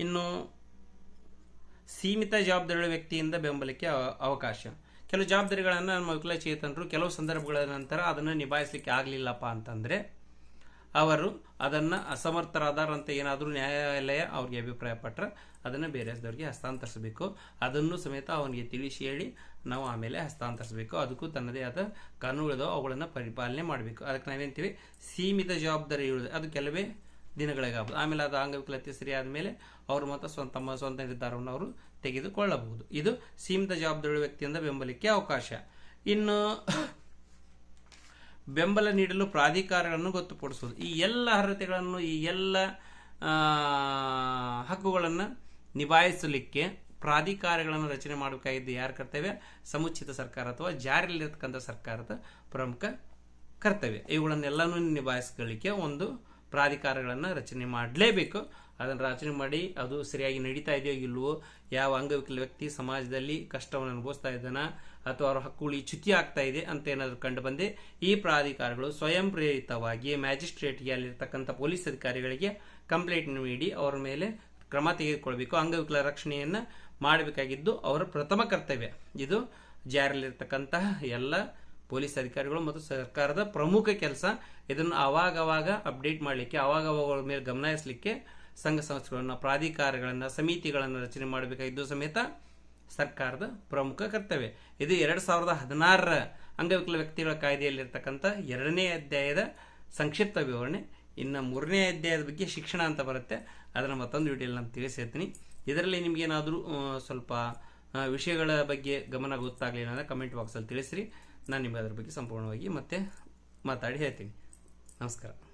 ಇನ್ನು ಸೀಮಿತ ಜವಾಬ್ದಾರಿಗಳ ವ್ಯಕ್ತಿಯಿಂದ ಬೆಂಬಲಕ್ಕೆ ಅವ- ಅವಕಾಶ. ಕೆಲವು ಜವಾಬ್ದಾರಿಗಳನ್ನು ನಮ್ಮ ವಿಕಲಚೇತನರು ಕೆಲವು ಸಂದರ್ಭಗಳ ನಂತರ ಅದನ್ನು ನಿಭಾಯಿಸಲಿಕ್ಕೆ ಆಗಲಿಲ್ಲಪ್ಪ ಅಂತಂದರೆ, ಅವರು ಅದನ್ನು ಅಸಮರ್ಥರಾದಾರಂತ ಏನಾದರೂ ನ್ಯಾಯಾಲಯ ಅವ್ರಿಗೆ ಅಭಿಪ್ರಾಯಪಟ್ಟರೆ ಅದನ್ನು ಬೇರೆದವ್ರಿಗೆ ಹಸ್ತಾಂತರಿಸಬೇಕು. ಅದನ್ನು ಸಮೇತ ಅವನಿಗೆ ತಿಳಿಸಿ ಹೇಳಿ ನಾವು ಆಮೇಲೆ ಹಸ್ತಾಂತರಿಸಬೇಕು. ಅದಕ್ಕೂ ತನ್ನದೇ ಆದ ಕಾನೂನುಗಳಿದಾವೆ, ಅವುಗಳನ್ನು ಪರಿಪಾಲನೆ ಮಾಡಬೇಕು. ಅದಕ್ಕೆ ನಾವೇಂತೀವಿ ಸೀಮಿತ ಜವಾಬ್ದಾರಿ ಇರುವುದು ಅದು ಕೆಲವೇ ದಿನಗಳಿಗಾಗ್ಬೋದು. ಆಮೇಲೆ ಅದು ಅಂಗವಿಕಲತೆ ಸರಿ ಆದಮೇಲೆ ಅವರು ಮತ್ತು ಸ್ವಂತ, ತಮ್ಮ ಸ್ವಂತ ನಿರ್ಧಾರವನ್ನು ಅವರು ತೆಗೆದುಕೊಳ್ಳಬಹುದು. ಇದು ಸೀಮಿತ ಜವಾಬ್ದಾರಿ ವ್ಯಕ್ತಿಯಿಂದ ಬೆಂಬಲಕ್ಕೆ ಅವಕಾಶ. ಇನ್ನು ಬೆಂಬಲ ನೀಡಲು ಪ್ರಾಧಿಕಾರಗಳನ್ನು ಗೊತ್ತುಪಡಿಸುವುದು. ಈ ಎಲ್ಲ ಅರ್ಹತೆಗಳನ್ನು, ಈ ಎಲ್ಲ ಹಕ್ಕುಗಳನ್ನು ನಿಭಾಯಿಸಲಿಕ್ಕೆ ಪ್ರಾಧಿಕಾರಗಳನ್ನು ರಚನೆ ಮಾಡಬೇಕಾಗಿದ್ದು ಯಾರ ಕರ್ತವ್ಯ? ಸಮುಚಿತ ಸರ್ಕಾರ ಅಥವಾ ಜಾರಿಯಲ್ಲಿರ್ತಕ್ಕಂಥ ಸರ್ಕಾರದ ಪ್ರಮುಖ ಕರ್ತವ್ಯ. ಇವುಗಳನ್ನೆಲ್ಲನೂ ನಿಭಾಯಿಸ್ಕೊಳ್ಳಿಕ್ಕೆ ಒಂದು ಪ್ರಾಧಿಕಾರಗಳನ್ನು ರಚನೆ ಮಾಡಲೇಬೇಕು. ಅದನ್ನು ರಚನೆ ಮಾಡಿ ಅದು ಸರಿಯಾಗಿ ನಡೀತಾ ಇದೆಯೋ ಇಲ್ವೋ, ಯಾವ ಅಂಗವಿಕಲ ವ್ಯಕ್ತಿ ಸಮಾಜದಲ್ಲಿ ಕಷ್ಟವನ್ನು ಅನುಭವಿಸ್ತಾ ಇದ್ದಾನ, ಅಥವಾ ಅವರ ಹಕ್ಕುಳಿ ಚ್ಯುತಿ ಆಗ್ತಾ ಇದೆ ಅಂತ ಏನಾದರೂ ಕಂಡು ಬಂದೆ, ಈ ಪ್ರಾಧಿಕಾರಗಳು ಸ್ವಯಂ ಪ್ರೇರಿತವಾಗಿ ಮ್ಯಾಜಿಸ್ಟ್ರೇಟ್ಗೆ ಅಲ್ಲಿರ್ತಕ್ಕಂಥ ಪೊಲೀಸ್ ಅಧಿಕಾರಿಗಳಿಗೆ ಕಂಪ್ಲೇಂಟ್ ನೀಡಿ ಅವರ ಮೇಲೆ ಕ್ರಮ ತೆಗೆದುಕೊಳ್ಬೇಕು. ಅಂಗವಿಕಲ ರಕ್ಷಣೆಯನ್ನು ಮಾಡಬೇಕಾಗಿದ್ದು ಅವರ ಪ್ರಥಮ ಕರ್ತವ್ಯ. ಇದು ಜಾರಿಯಲ್ಲಿರ್ತಕ್ಕಂತಹ ಎಲ್ಲ ಪೊಲೀಸ್ ಅಧಿಕಾರಿಗಳು ಮತ್ತು ಸರ್ಕಾರದ ಪ್ರಮುಖ ಕೆಲಸ ಇದನ್ನು ಅವಾಗವಾಗ ಅಪ್ಡೇಟ್ ಮಾಡಲಿಕ್ಕೆ ಅವಾಗವಾಗ ಮೇಲೆ ಗಮನ ಹರಿಸಲಿಕ್ಕೆ ಸಂಘ ಸಂಸ್ಥೆಗಳನ್ನು, ಪ್ರಾಧಿಕಾರಗಳನ್ನು, ಸಮಿತಿಗಳನ್ನು ರಚನೆ ಮಾಡಬೇಕಾಗಿದ್ದು ಸಮೇತ ಸರ್ಕಾರದ ಪ್ರಮುಖ ಕರ್ತವ್ಯ. ಇದು ಎರಡು ಸಾವಿರದ ಹದಿನಾರರ ಅಂಗವಿಕಲ ವ್ಯಕ್ತಿಗಳ ಕಾಯ್ದೆಯಲ್ಲಿರ್ತಕ್ಕಂಥ ಎರಡನೇ ಅಧ್ಯಾಯದ ಸಂಕ್ಷಿಪ್ತ ವಿವರಣೆ. ಇನ್ನು ಮೂರನೇ ಅಧ್ಯಾಯದ ಬಗ್ಗೆ ಶಿಕ್ಷಣ ಅಂತ ಬರುತ್ತೆ. ಅದನ್ನು ಮತ್ತೊಂದು ವಿಡಿಯೋಲಿ ನಾನು ತಿಳಿಸಿರ್ತೀನಿ. ಇದರಲ್ಲಿ ನಿಮಗೇನಾದರೂ ಸ್ವಲ್ಪ ವಿಷಯಗಳ ಬಗ್ಗೆ ಗಮನ ಗೊತ್ತಾಗಲಿಲ್ಲ ಅಂದರೆ ಕಮೆಂಟ್ ಬಾಕ್ಸಲ್ಲಿ ತಿಳಿಸ್ರಿ. ನಾನು ನಿಮಗೆ ಅದ್ರ ಬಗ್ಗೆ ಸಂಪೂರ್ಣವಾಗಿ ಮತ್ತೆ ಮಾತಾಡಿ ಹೇಳ್ತೀನಿ. ನಮಸ್ಕಾರ.